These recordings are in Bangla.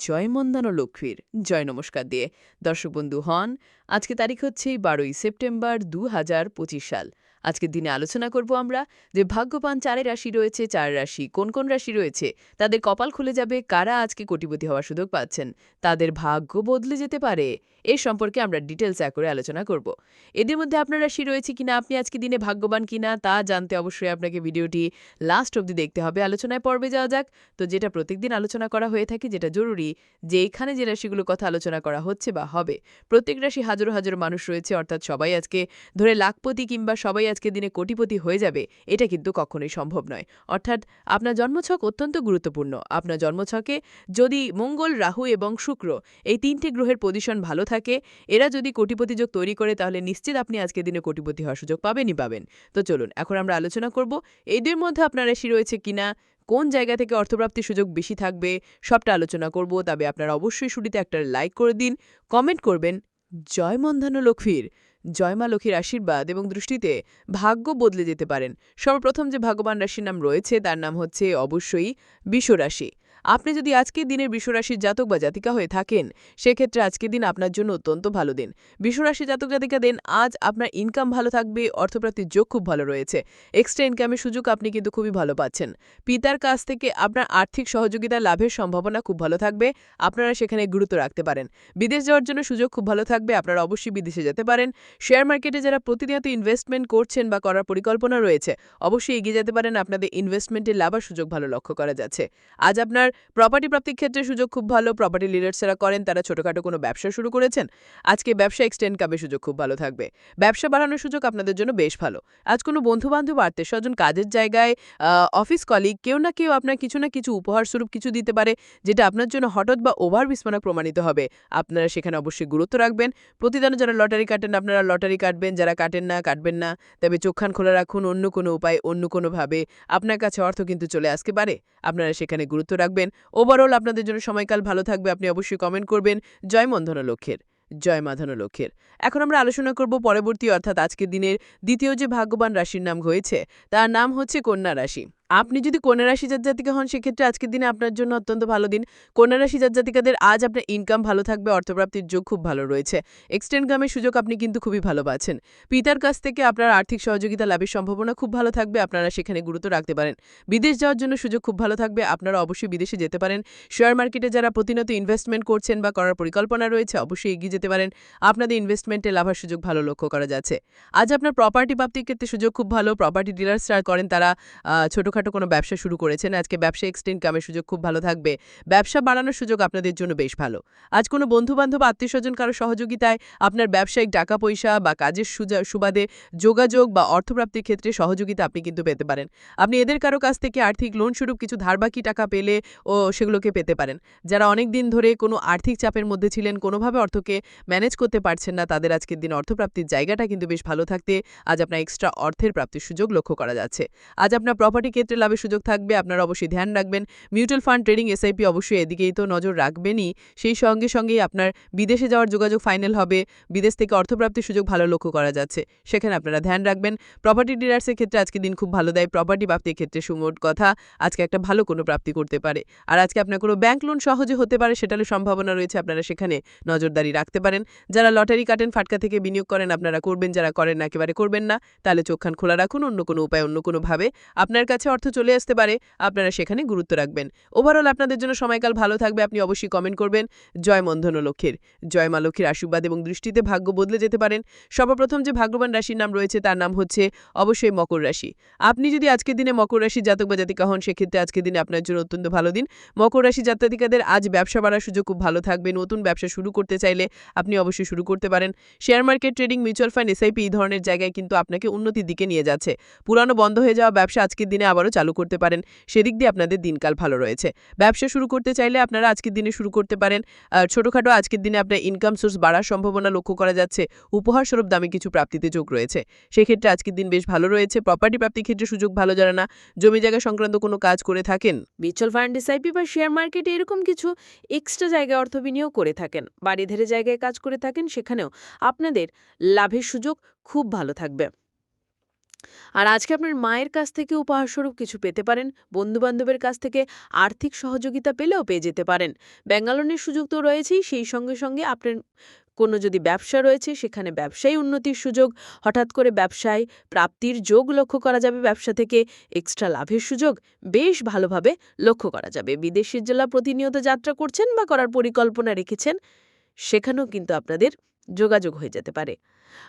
জয় মন্দানো লক্ষ্মীর। জয় নমস্কার দিয়ে। দর্শক বন্ধু হন আজকে তারিখ হচ্ছে বারোই সেপ্টেম্বর দু সাল। আজকের দিনে আলোচনা করব আমরা যে ভাগ্যবান চারে রাশি রয়েছে, চার রাশি কোন কোন রাশি রয়েছে, তাদের কপাল খুলে যাবে, কারা আজকে কোটিপতি হওয়ার সুযোগ পাচ্ছেন, তাদের ভাগ্য বদলে যেতে পারে, এ সম্পর্কে আমরা ডিটেলস করে আলোচনা করব। এদের মধ্যে আপনার রাশি রয়েছে কিনা, আপনি আজকে দিনে ভাগ্যবান কিনা, তা জানতে অবশ্যই আপনাকে ভিডিওটি লাস্ট অবধি দেখতে হবে। আলোচনায় পর্বে যাওয়া যাক, তো যেটা প্রত্যেকদিন আলোচনা করা হয়ে থাকে যেটা জরুরি, যে এখানে যে রাশিগুলো কথা আলোচনা করা হচ্ছে বা হবে, প্রত্যেক রাশি হাজারো হাজারো মানুষ রয়েছে, অর্থাৎ সবাই আজকে ধরে লাখপতি কিংবা সবাই আজকে দিনে কোটিপতি হয়ে যাবে, এটা কিন্তু কখনোই সম্ভব নয়। অর্থাৎ আপনার জন্মছক অত্যন্ত গুরুত্বপূর্ণ। আপনার জন্মছকে যদি মঙ্গল, রাহু এবং শুক্র এই তিনটি গ্রহের পজিশন ভালো থাকে, এরা যদি কোটিপতি যোগ তৈরি করে, তাহলে নিশ্চিত আপনি আজকের দিনে কোটিপতি হওয়ার সুযোগ পাবেনই পাবেন। তো চলুন, এখন আমরা আলোচনা করব, এই দুইয়ের মধ্যে আপনার রাশি রয়েছে কিনা, কোন জায়গা থেকে অর্থপ্রাপ্তির সুযোগ বেশি থাকবে, সবটা আলোচনা করব, তবে আপনারা অবশ্যই শুরুতে একটা লাইক করে দিন, কমেন্ট করবেন, জয় মন্ধানো লক্ষ্মীর জয়মা লক্ষ্মীর আশীর্বাদ এবং দৃষ্টিতে ভাগ্য বদলে যেতে পারেন। সর্বপ্রথম যে ভাগ্যবান রাশির নাম রয়েছে, তার নাম হচ্ছে অবশ্যই বিশ্বরাশি। আপনি যদি আজকের দিনের বিশ্বরাশির জাতক বা জাতিকা হয়ে থাকেন, সেক্ষেত্রে আজকের দিন আপনার জন্য অত্যন্ত ভালো দিন। বিশ্বরাশি জাতক জাতিকা দিন, আজ আপনার ইনকাম ভালো থাকবে, অর্থপ্রাপ্তির যোগ খুব ভালো রয়েছে। এক্সট্রা ইনকামের সুযোগ আপনি কিন্তু খুবই ভালো পাচ্ছেন। পিতার কাছ থেকে আপনার আর্থিক সহযোগিতা, লাভের সম্ভাবনা খুব ভালো থাকবে, আপনারা সেখানে গুরুত্ব রাখতে পারেন। বিদেশ যাওয়ার জন্য সুযোগ খুব ভালো থাকবে, আপনারা অবশ্যই বিদেশে যেতে পারেন। শেয়ার মার্কেটে যারা প্রতিনিয়ত ইনভেস্টমেন্ট করছেন বা করার পরিকল্পনা রয়েছে, অবশ্যই এগিয়ে যেতে পারেন। আপনাদের ইনভেস্টমেন্টে লাভার সুযোগ ভালো লক্ষ্য করা যাচ্ছে। আজ আপনার প্রপার্টি প্রাপ্তির ক্ষেত্রে সুযোগ খুব ভালো প্রপার্টি লিডার্সরা করেন, তারা ছোটখাটো কোনো ব্যবসা শুরু করেছেন। আজকে ব্যবসা এক্সটেন্ড কাপের সুযোগ খুব ভালো থাকবে। ব্যবসা বাড়ানোর সুযোগ আপনাদের জন্য বেশ ভালো। আজ কোনো বন্ধুবান্ধব, আত্মীয় স্বজন, কাজের জায়গায় অফিস কলিগ কেউ না কেউ আপনার কিছু না কিছু উপহার স্বরূপ কিছু দিতে পারে, যেটা আপনার জন্য হঠাৎ বা ওভার বিস্মরক প্রমাণিত হবে। আপনারা সেখানে অবশ্যই গুরুত্ব রাখবেন। প্রতিদানে যারা লটারি কাটেন, আপনারা লটারি কাটবেন, যারা কাটেন না, কাটবেন না। তবে চোখখান খোলা রাখুন, অন্য কোনো উপায়, অন্য কোনোভাবে। আপনার কাছে অর্থ কিন্তু চলে আসতে পারে। আপনারা সেখানে গুরুত্ব রাখবেন। ওভারঅল আপনাদের জন্য সময়কাল ভালো থাকবে, আপনি অবশ্যই কমেন্ট করবেন। জয় মন্ধন লক্ষ্যের জয় মাধন লক্ষ্যের এখন আমরা আলোচনা করব পরবর্তী, অর্থাৎ আজকের দিনের দ্বিতীয় যে ভাগ্যবান রাশির নাম হয়েছে, তার নাম হচ্ছে কন্যা রাশি। আপনি যদি কন্যা রাশি জাতজাতিকা হন, সেক্ষেত্রে আজকের দিনে আপনার জন্য অত্যন্ত ভালো দিন। কন্যা রাশি জাতজাতিকাদের আজ আপনার ইনকাম ভালো থাকবে, অর্থপ্রাপ্তির যোগ খুব ভালো রয়েছে। এক্সটেন্ড কামের সুযোগ আপনি কিন্তু খুবই ভালো পাচ্ছেন। পিতার কাছ থেকে আপনার আর্থিক সহযোগিতা লাভের সম্ভাবনা খুব ভালো থাকবে, আপনারা সেখানে গুরুত্ব রাখতে পারেন। বিদেশ যাওয়ার জন্য সুযোগ খুব ভালো থাকবে, আপনারা অবশ্যই বিদেশে যেতে পারেন। শেয়ার মার্কেটে যারা প্রতিনিয়ত ইনভেস্টমেন্ট করছেন বা করার পরিকল্পনা রয়েছে, অবশ্যই এগিয়ে যেতে পারেন। আপনাদের ইনভেস্টমেন্টে লাভার সুযোগ ভালো লক্ষ্য করা যাচ্ছে। আজ আপনার প্রপার্টি প্রাপ্তির ক্ষেত্রে সুযোগ খুব ভালো প্রপার্টি ডিলার্স ডিলার্সরা করেন, তারা ছোটোখাটো কোনো ব্যবসা শুরু করেছেন, আজকে ব্যবসা এক্সটেন্ড কামের সুযোগ খুব ভালো থাকবে। ব্যবসা বাড়ানোর সুযোগ আপনাদের জন্য বেশ ভালো। আজ কোনো বন্ধুবান্ধব, আত্মীয় স্বজন কারও সহযোগিতায় আপনার ব্যবসায়িক টাকা পয়সা বা কাজের সুবাদে যোগাযোগ বা অর্থপ্রাপ্তির ক্ষেত্রে সহযোগিতা আপনি কিন্তু পেতে পারেন। আপনি এদের কারও কাছ থেকে আর্থিক লোন স্বরূপ কিছু ধারবাকি টাকা পেলে ও সেগুলোকে পেতে পারেন। যারা অনেক দিন ধরে কোনো আর্থিক চাপের মধ্যে ছিলেন, কোনোভাবে অর্থকে ম্যানেজ করতে পারছেন না, তাদের আজকের দিন অর্থপ্রাপ্তির জায়গাটা কিন্তু বেশ ভালো থাকতে আজ আপনার এক্সট্রা অর্থের প্রাপ্তির সুযোগ লক্ষ্য করা যাচ্ছে। আজ আপনার প্রপার্টি ক্ষেত্রে লাভের সুযোগ থাকবে, আপনারা অবশ্যই ধ্যান রাখবেন। মিউচুয়াল ফান্ড ট্রেডিং এসআইপি অবশ্যই এদিকেই তো নজর রাখবেনই। সেই সঙ্গে সঙ্গেই আপনার বিদেশে যাওয়ার যোগাযোগ ফাইনাল হবে। বিদেশ থেকে অর্থপ্রাপ্তির সুযোগ ভালো লক্ষ্য করা যাচ্ছে। সেখানে আপনারা ধ্যান রাখবেন। প্রপার্টি ডিলার্সের ক্ষেত্রে আজকে দিন খুব ভালো দেয়। প্রপার্টি প্রাপ্তির ক্ষেত্রে সুমোট কথা, আজকে একটা ভালো কোনো প্রাপ্তি করতে পারে। আর আজকে আপনার কোনো ব্যাংক লোন সহজে হতে পারে সেটারও সম্ভাবনা রয়েছে, আপনারা সেখানে নজরদারি রাখতে পারেন। যারা লটারি কাটেন, ফাটকা থেকে বিনিয়োগ করেন, আপনারা করবেন, যারা করেন না, একেবারে করবেন না। তাহলে চোখখান খোলা রাখুন, অন্য কোনো উপায় অন্য কোনোভাবে। আপনার কাছে অর্থ চলে আসতে পারে, আপনারা সেখানে গুরুত্ব রাখবেন। ওভারঅল আপনাদের জন্য সময়কাল ভালো থাকবে, আপনি অবশ্যই কমেন্ট করবেন। জয় মন্ধন লক্ষ্মীর। জয় মা লক্ষ্মীর আশীর্বাদ এবং দৃষ্টিতে ভাগ্য বদলে যেতে পারেন। সর্বপ্রথম যে ভাগ্যবান রাশির নাম রয়েছে, তার নাম হচ্ছে অবশ্যই মকর রাশি। আপনি যদি আজকের দিনে মকর রাশি জাতক বা জাতিকা হন, সেক্ষেত্রে আজকের দিনে আপনার জন্য অত্যন্ত ভালো দিন। মকর রাশি জাতকাদের আজ ব্যবসা বাড়ার সুযোগ খুব ভালো থাকবে। নতুন ব্যবসা শুরু করতে চাইলে আপনি অবশ্যই শুরু করতে পারেন। Share market trading mutual fund SIP এই ধরনের জায়গায় কিন্তু আপনাকে উন্নতির দিকে নিয়ে যাচ্ছে। পুরানো বন্ধ হয়ে যাওয়া ব্যবসা আজকের দিনে আবারও চালু করতে পারেন। সেদিক দিয়ে আপনাদের দিনকাল ভালো রয়েছে। ব্যবসা শুরু করতে চাইলে আপনারা আজকের দিনে শুরু করতে পারেন। ছোটোখাটো আজকের দিনে আপনার ইনকাম সোর্স বাড়ার সম্ভাবনা লক্ষ্য করা যাচ্ছে। উপহার স্বরূপ দামে কিছু প্রাপ্তিতে যোগ রয়েছে। সেক্ষেত্রে আজকের দিন বেশ ভালো রয়েছে। প্রপার্টি প্রাপ্তির ক্ষেত্রে সুযোগ ভালো যারা না জমি জায়গা সংক্রান্ত কোনো কাজ করে থাকেন। মিউচুয়াল ফান্ড এসআইপি বা শেয়ার মার্কেটে এরকম কিছু এক্সট্রা জায়গায় অর্থ বিনিয়োগ করে থাকেন। বাড়ি ধরে জায়গায় কাজ করে থাকেন, সেখানেও আপনাদের লাভের সুযোগ খুব ভালো থাকবে। আর আজকে আপনার মায়ের কাছ থেকে উপহারস্বরূপ কিছু পেতে পারেন, বন্ধুবান্ধবের কাছ থেকে আর্থিক সহযোগিতা পেলেও পেয়ে যেতে পারেন। ব্যাঙ্গালোরের সুযোগ তো রয়েছেই, সেই সঙ্গে সঙ্গে আপনার কোনো যদি ব্যবসা রয়েছে, সেখানে ব্যবসায় উন্নতির সুযোগ, হঠাৎ করে ব্যবসায় প্রাপ্তির যোগ লক্ষ্য করা যাবে, ব্যবসা থেকে এক্সট্রা লাভের সুযোগ বেশ ভালোভাবে লক্ষ্য করা যাবে। বিদেশের জেলা প্রতিনিয়ত যাত্রা করছেন বা করার পরিকল্পনা রেখেছেন, সেখানেও কিন্তু আপনাদের যোগাযোগ হয়ে যেতে পারে।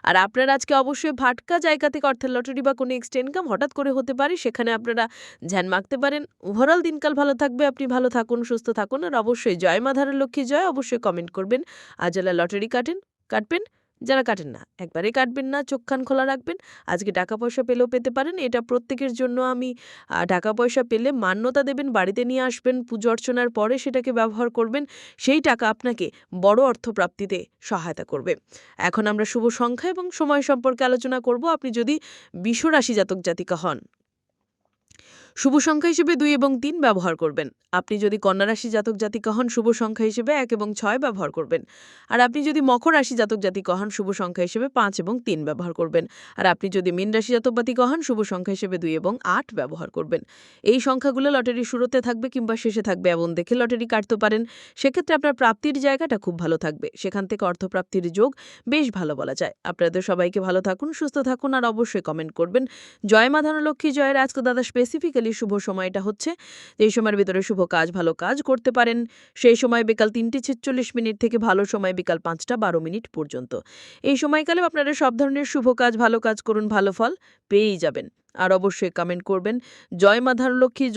আর আপনার আজকে অবশ্যই ভাটকা জায়গা থেকে অর্থের লটারি বা কোনো এক্সট্রা ইনকাম হঠাৎ করে হতে পারে, সেখানে আপনারা ধ্যান মাখতে পারেন। ওভারঅল দিনকাল ভালো থাকবে, আপনি ভালো থাকুন, সুস্থ থাকুন। আর অবশ্যই জয় মাধারা লক্ষ্মী জয়, অবশ্যই কমেন্ট করবেন। আজালা লটারি কাটেন, কাটবেন। যারা কাটেন না। একবারে কাটবেন না, চোখ কান খোলা রাখবেন। আজকে টাকা পয়সা পেলেও পেতে পারেন। এটা প্রত্যেকের জন্য আমি টাকা পয়সা পেলে মান্যতা দেবেন, বাড়িতে নিয়ে আসবেন, পুজো অর্চনার পরে সেটাকে ব্যবহার করবেন, সেই টাকা আপনাকে বড় অর্থপ্রাপ্তিতে সহায়তা করবে। এখন আমরা শুভ সংখ্যা এবং সময় সম্পর্কে আলোচনা করব। আপনি যদি বিশ্বরাশি জাতক জাতিকা হন শুভ সংখ্যা হিসেবে দুই এবং তিন ব্যবহার করবেন। আপনি যদি কন্যা রাশি জাতক জাতিকা হন, শুভ সংখ্যা হিসেবে এক এবং ছয় ব্যবহার করবেন। আর আপনি যদি মকর রাশি জাতক জাতিকা হন, শুভ সংখ্যা হিসেবে পাঁচ এবং তিন ব্যবহার করবেন। আর আপনি যদি মীন রাশি জাতক জাতিকা হন, শুভ সংখ্যা হিসেবে দুই এবং আট ব্যবহার করবেন। এই সংখ্যাগুলো লটারির শুরুতে থাকবে কিংবা শেষে থাকবে এমন দেখে লটারি কাটতে পারেন। সেক্ষেত্রে আপনার প্রাপ্তির জায়গাটা খুব ভালো থাকবে। সেখান থেকে অর্থপ্রাপ্তির যোগ বেশ ভালো বলা যায়। আপনাদের সবাইকে ভালো থাকুন, সুস্থ থাকুন, আর অবশ্যই কমেন্ট করবেন। জয় মা ধনলক্ষ্মী, জয়ের আজকে দাদা স্পেসিফিক্যালি শুভ সময়টা হচ্ছে এই সময়ের ভিতরে শুভ কাজ, ভালো কাজ করতে পারেন। সেই সময় বিকাল তিনটে ছেচল্লিশ মিনিট থেকে ভালো সময় বিকাল পাঁচটা বারো মিনিট পর্যন্ত। এই সময়কালে আপনারা সব ধরনের শুভ কাজ, ভালো কাজ করুন, ভালো ফল পেয়েই যাবেন। আর অবশ্যই কমেন্ট করবেন। জয় মাধার ধনলক্ষ্মী